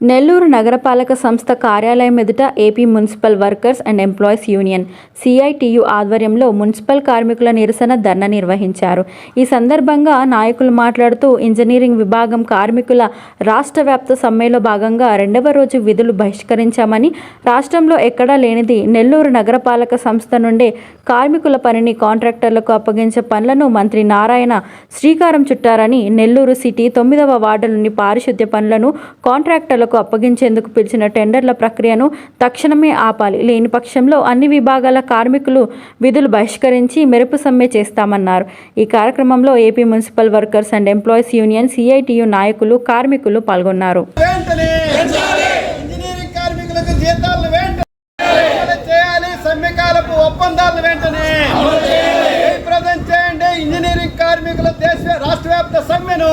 నెల్లూరు నగరపాలక సంస్థ కార్యాలయం ఎదుట AP municipal workers and employees union CITU ఆధ్వర్యంలో మున్సిపల్ కార్మికుల నిరసన ధర్నా నిర్వహించారు. ఈ సందర్భంగా నాయకులు మాట్లాడుతూ ఇంజనీరింగ్ విభాగం కార్మికుల రాష్ట్ర వ్యాప్త సమ్మెలో భాగంగా రెండవ రోజు విధులు బహిష్కరించామని రాష్ట్రంలో ఎక్కడా లేనిది నెల్లూరు నగరపాలక సంస్థ నుండే కార్మికుల పనిని కాంట్రాక్టర్లకు అప్పగించే పనులను మంత్రి నారాయణ శ్రీకారం చుట్టారని నెల్లూరు సిటీ తొమ్మిదవ వార్డులోని పారిశుద్ధ్య పనులను కాంట్రాక్టర్లకు అప్పగించేందుకు పిలిచిన టెండర్ల ప్రక్రియను తక్షణమే ఆపాలి. లేని పక్షంలో అన్ని విభాగాల కార్మికులు విధులు బహిష్కరించి మెరుపు సమ్మె చేస్తామన్నారు. ఈ కార్యక్రమంలో AP municipal workers and employees union CITU నాయకులు కార్మికులు పాల్గొన్నారు. వెంటనే ఇంజనీరింగ్ కార్మికులకు జీతాలను వెంటనే. అమలు చేయాలి. సమ్మెకాలపు ఒప్పందాలను వెంటనే. జయప్రదం చేయండి. ఇంజనీరింగ్ కార్మికుల దేశ రాష్ట్ర వ్యాప్త సమ్మెను